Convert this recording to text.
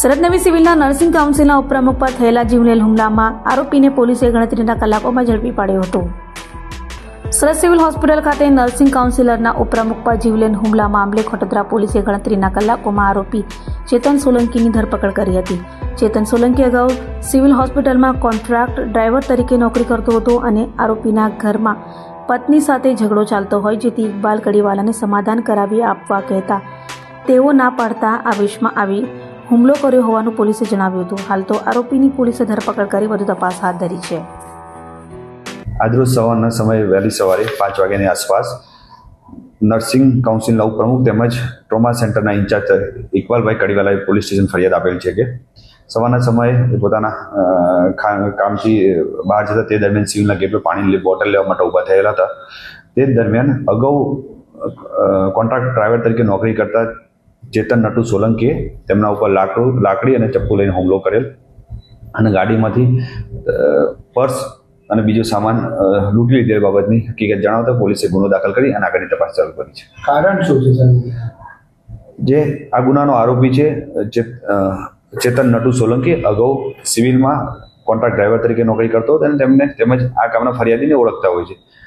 સુરત નવી સિવિલના નર્સિંગ કાઉન્સિલના ઉપપ્રમુખ પર થયેલા જીવલેણ હુમલામાં આરોપીને પોલીસે ગણતરીના કલાકોમાં ઝડપી પાડ્યો હતો. સુરત સિવિલ હોસ્પિટલ ખાતે નર્સિંગ કાઉન્સિલરના ઉપપ્રમુખ પર જીવલેણ હુમલા મામલે ખોટદરા પોલીસે ગણતરીના કલાકોમાં આરોપી ચેતન સોલંકીની ધરપકડ કરી હતી. ચેતન સોલંકી અગાઉ સિવિલ હોસ્પિટલમાં કોન્ટ્રાક્ટ ડ્રાઈવર તરીકે નોકરી કરતો હતો અને આરોપીના ઘરમાં પત્ની સાથે ઝઘડો ચાલતો હોય જેથી ઇકબાલ કડીવાલાને સમાધાન કરાવી આપવા કહેતા તેઓ ના પાડતા આવેશમાં આવી હુમલો કર્યો હોવાનું પોલીસે જણાવ્યું હતું. હાલ તો આરોપીની પોલીસે ધરપકડ કરી વધુ તપાસ હાથ ધરી છે. આજરોજ સવારના સમયે વહેલી સવારે પાંચ વાગ્યાની આસપાસ નર્સિંગ કાઉન્સિલના ઉપપ્રમુખ તેમજ ટ્રોમા સેન્ટરના ઇન્ચાર્જ ઇકબાલભાઈ કડીવાલાએ પોલીસ સ્ટેશન ફરિયાદ આપેલ છે કે સવારના સમયે પોતાના કામથી બહાર જતા તે દરમિયાન સિવિલના ગેટ પર પાણીની બોટલ લેવા માટે ઊભા થયેલા હતા. તે દરમિયાન અગાઉ કોન્ટ્રાક્ટ ડ્રાઈવર તરીકે નોકરી કરતા ચેતન નટુ સોલંકીએ તેમના ઉપર લાકડું, લાકડી અને ચપ્પુ લઈને હુમલો કરેલ અને ગાડીમાંથી પર્સ અને બીજો સામાન લૂંટી લીધેલ બાબતની હકીકત જણાવતા પોલીસે ગુનો દાખલ કરી અને આગળની તપાસ ચાલુ કરી છે. કારણ શું છે જે આ ગુનાનો આરોપી છે ચેત- ચેતન નટુ સોલંકી અગાઉ સિવિલમાં કોન્ટ્રાક્ટ ડ્રાઈવર તરીકે નોકરી કરતો હતો અને તેમને તેમજ આ કામના ફરિયાદીને ઓળખતા હોય છે.